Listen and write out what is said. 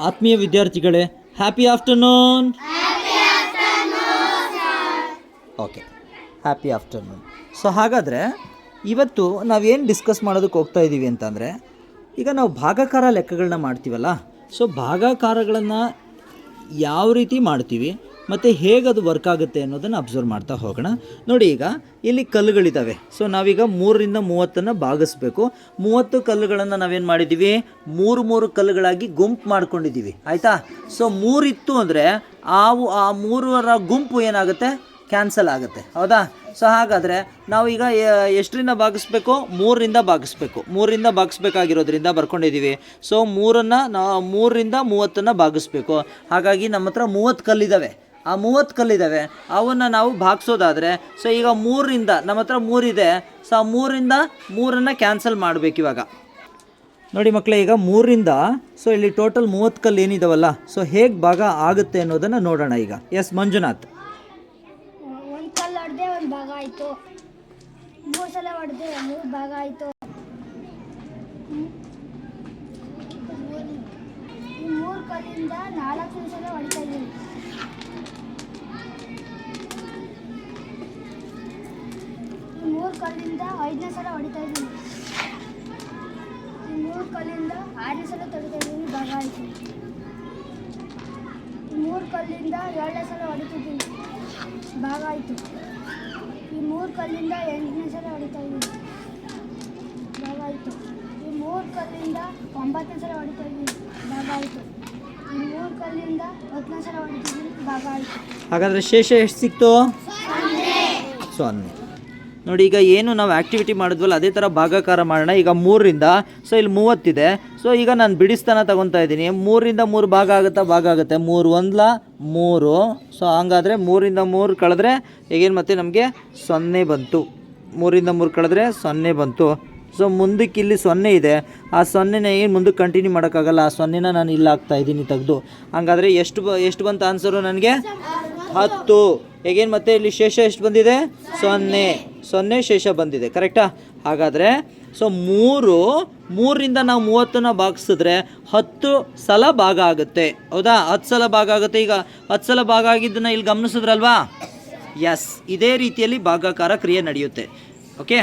ಆತ್ಮೀಯ ವಿದ್ಯಾರ್ಥಿಗಳೇ happy afternoon okay happy afternoon so ಹಾಗಾದರೆ ಇವತ್ತು ನಾವೇನು ಡಿಸ್ಕಸ್ ಮಾಡೋದಕ್ಕೆ ಹೋಗ್ತಾ ಇದ್ದೀವಿ ಅಂತಂದರೆ ಈಗ ನಾವು ಭಾಗಾಕಾರ ಲೆಕ್ಕಗಳನ್ನ ಮಾಡ್ತೀವಲ್ಲ? ಸೊ ಭಾಗಾಕಾರಗಳನ್ನು ಯಾವ ರೀತಿ ಮಾಡ್ತೀವಿ? ಮತ್ತು ಹೇಗೆ ಅದು ವರ್ಕ್ ಆಗುತ್ತೆ ಅನ್ನೋದನ್ನು ಅಬ್ಸರ್ವ್ ಮಾಡ್ತಾ ಹೋಗೋಣ. ನೋಡಿ ಈಗ, ಇಲ್ಲಿ ಕಲ್ಲುಗಳಿದ್ದಾವೆ ಸೊ ನಾವೀಗ ಮೂರರಿಂದ ಮೂವತ್ತನ್ನು ಭಾಗಿಸ್ಬೇಕು. ಮೂವತ್ತು ಕಲ್ಲುಗಳನ್ನು ನಾವೇನು ಮಾಡಿದ್ದೀವಿ ಮೂರು ಮೂರು ಕಲ್ಲುಗಳಾಗಿ ಗುಂಪು ಮಾಡ್ಕೊಂಡಿದ್ದೀವಿ ಆಯಿತಾ? ಸೊ ಮೂರಿತ್ತು ಅಂದರೆ ಆ ಆ ಮೂರರ ಗುಂಪು ಏನಾಗುತ್ತೆ? ಕ್ಯಾನ್ಸಲ್ ಆಗುತ್ತೆ. ಹೌದಾ? ಸೊ ಹಾಗಾದರೆ ನಾವು ಈಗ ಎ- ಎಷ್ಟರಿಂದ ಭಾಗಿಸ್ಬೇಕು? ಮೂರರಿಂದ ಭಾಗಿಸ್ಬೇಕು. ಮೂರರಿಂದ ಭಾಗಿಸ್ಬೇಕಾಗಿರೋದ್ರಿಂದ ಬರ್ಕೊಂಡಿದ್ದೀವಿ ಸೊ ಮೂರನ್ನು ನಾವು ಮೂರರಿಂದ ಮೂವತ್ತನ್ನು ಭಾಗಿಸ್ಬೇಕು. ಹಾಗಾಗಿ ನಮ್ಮ ಹತ್ರ ಮೂವತ್ತು ಕಲ್ಲಿದ್ದಾವೆ ಆ ಮೂವತ್ತು ಕಲ್ಲಿದ್ದಾವೆ ಅವನ್ನು ನಾವು ಭಾಗಿಸೋದಾದರೆ ಸೊ ಈಗ ಮೂರರಿಂದ, ನಮ್ಮ ಹತ್ರ ಮೂರಿದೆ ಸೊ ಆ ಮೂರಿಂದ ಮೂರನ್ನು ಕ್ಯಾನ್ಸಲ್ ಮಾಡಬೇಕು ಇವಾಗ. ನೋಡಿ ಮಕ್ಕಳೇ ಈಗ ಮೂರರಿಂದ ಸೊ ಇಲ್ಲಿ ಟೋಟಲ್ ಮೂವತ್ತು ಕಲ್ಲು ಏನಿದಾವಲ್ಲ ಸೊ ಹೇಗೆ ಭಾಗ ಆಗುತ್ತೆ ಅನ್ನೋದನ್ನು ನೋಡೋಣ ಈಗ. ಎಸ್ ಮಂಜುನಾಥ್. ಭಾಗ ಆಯಿತು. ಮೂರು ಸಲ ಭಾಗ ಆಯಿತು. ಮೂರು ಕಲ್ಲಿಂದ ನಾಲ್ಕು ಸಲ ಹೊಡಿತಾ ಇದ್ದೀನಿ ಈ ಮೂರು ಕಲ್ಲಿಂದ ಐದನೇ ಸಲ ಹೊಡಿತಾ ಇದ್ದೀನಿ. ಈ ಮೂರು ಕಲ್ಲಿಂದ ಆರನೇ ಸಲ ತೊಡಿತಾ ಇದ್ದೀನಿ ಭಾಗ ಆಯಿತು ಈ ಮೂರು ಕಲ್ಲಿಂದ ಏಳನೇ ಸಲ ಹೊಡಿತಿದ್ದೀನಿ ಭಾಗ ಆಯಿತು ಈ ಮೂರು ಕಲ್ಲಿಂದ ಎಂಟನೇ ಸಲ ಹೊಡಿತಾ ಇದ್ದೀನಿ ಭಾಗ ಆಯಿತು ಈ ಮೂರು ಕಲ್ಲಿಂದ ಒಂಬತ್ತನೇ ಸಲ ಹೊಡಿತಾ ಇದ್ದೀನಿ ಭಾಗ ಆಯಿತು ಈ ಮೂರು ಕಲ್ಲಿಂದ ಹತ್ತನೇ ಸಲ ಹೊಡಿತಿದ್ದೀನಿ ಭಾಗ ಆಯಿತು ಹಾಗಾದರೆ ಶೇಷ ಎಷ್ಟು ಸಿಕ್ತು? ಸೊನ್ನೆ. ನೋಡಿ, ಈಗ ಏನು ನಾವು ಆ್ಯಕ್ಟಿವಿಟಿ ಮಾಡಿದ್ವಲ್ಲ, ಅದೇ ಥರ ಭಾಗಾಕಾರ ಮಾಡೋಣ. ಈಗ ಮೂರರಿಂದ ಸೊ ಇಲ್ಲಿ ಮೂವತ್ತಿದೆ. ಸೊ ಈಗ ನಾನು ಬಿಡಿಸ್ತಾನ ತಗೊತಾ ಇದ್ದೀನಿ. ಮೂರಿಂದ ಮೂರು ಭಾಗ ಆಗುತ್ತಾ? ಭಾಗ ಆಗುತ್ತೆ. ಮೂರು ಒಂದ್ಲ, ಮೂರು. ಸೊ ಹಂಗಾದರೆ ಮೂರಿಂದ ಮೂರು ಕಳೆದ್ರೆ ಈಗೇನು ಮತ್ತೆ ನಮಗೆ ಸೊನ್ನೆ ಬಂತು. ಮೂರಿಂದ ಮೂರು ಕಳೆದ್ರೆ ಸೊನ್ನೆ ಬಂತು. ಸೊ ಮುಂದಕ್ಕೆ ಇಲ್ಲಿ ಸೊನ್ನೆ ಇದೆ. ಆ ಸೊನ್ನೆನ ಏನು ಮುಂದಕ್ಕೆ ಕಂಟಿನ್ಯೂ ಮಾಡೋಕ್ಕಾಗಲ್ಲ? ಆ ಸೊನ್ನೆನ ನಾನು ಇಲ್ಲಾಗ್ತಾ ಇದ್ದೀನಿ ತೆಗೆದು. ಹಂಗಾದರೆ ಎಷ್ಟು ಎಷ್ಟು ಬಂತು ಆನ್ಸರು ನನಗೆ? ಹತ್ತು. ಹೇಗೇನು ಮತ್ತೆ ಇಲ್ಲಿ ಶೇಷ ಎಷ್ಟು ಬಂದಿದೆ? ಸೊನ್ನೆ. ಸೊನ್ನೆ ಶೇಷ ಬಂದಿದೆ ಕರೆಕ್ಟಾ ಹಾಗಾದರೆ ಸೊ ಮೂರು ಮೂರರಿಂದ ನಾವು ಮೂವತ್ತನ್ನು ಭಾಗಿಸಿದ್ರೆ ಹತ್ತು ಸಲ ಭಾಗ ಆಗುತ್ತೆ. ಹೌದಾ? ಹತ್ತು ಸಲ ಭಾಗ ಆಗುತ್ತೆ ಈಗ. ಹತ್ತು ಸಲ ಭಾಗ ಆಗಿದ್ದನ್ನು ಇಲ್ಲಿ ಗಮನಿಸಿದ್ರಲ್ವಾ? ಎಸ್ ಇದೇ ರೀತಿಯಲ್ಲಿ ಭಾಗಾಕಾರ ಕ್ರಿಯೆ ನಡೆಯುತ್ತೆ. ಓಕೆ